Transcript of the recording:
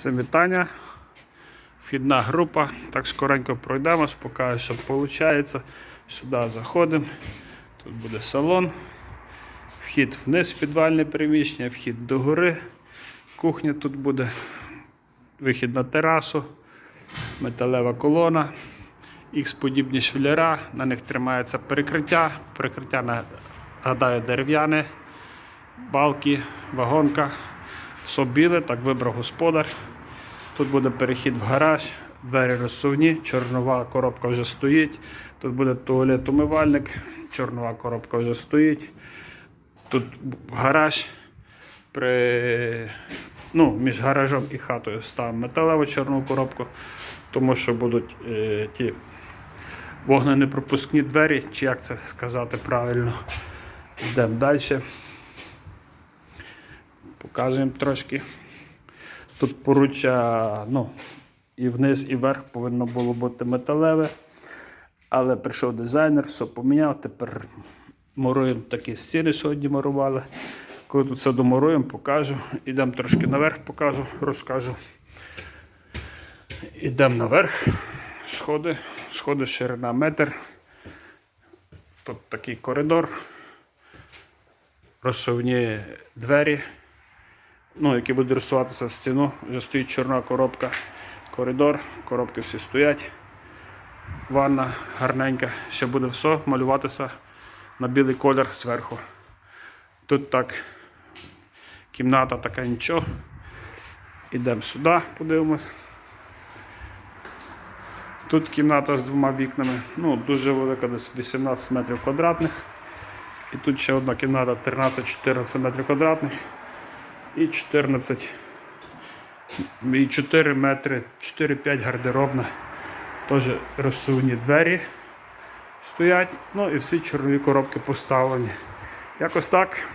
Всім вітання. Вхідна група. Так скоренько пройдемось, покажу, що виходить. Сюди заходимо. Тут буде салон. Вхід вниз підвальне приміщення, вхід до гори. Кухня тут буде. Вихід на терасу, металева колона, Х-подібні швеллера, на них тримається перекриття. Перекриття, нагадаю, дерев'яне, балки, вагонка. Все так вибрав господар. Тут буде перехід в гараж, двері розсувні, чорнова коробка вже стоїть. Тут буде туалет умивальник, чорнова коробка вже стоїть. Тут гараж. При... Ну, між гаражом і хатою ставимо металеву чорну коробку, тому що будуть е, ті вогненепропускні двері, чи як це сказати правильно. Йдемо далі. Показуємо трошки. Тут поруччя ну, і вниз, і вверх повинно було бути металеве. Але прийшов дизайнер, все поміняв. Тепер муруємо такі стіни сьогодні мурували. Коли тут все домуруємо, покажу. Ідемо трошки наверх, покажу, розкажу. Ідемо наверх. Сходи. Сходи ширина метр. Тут такий коридор. Розсувні двері ну, які будуть рисуватися в стіну. Вже стоїть чорна коробка, коридор, коробки всі стоять. Ванна гарненька, ще буде все малюватися на білий колір зверху. Тут так кімната така нічого. Ідемо сюди, подивимось. Тут кімната з двома вікнами, ну, дуже велика, десь 18 метрів квадратних. І тут ще одна кімната 13-14 метрів квадратних і 14 і 4 метри, 4-5 гардеробна. Теж розсувні двері стоять. Ну і всі чорнові коробки поставлені. Якось так.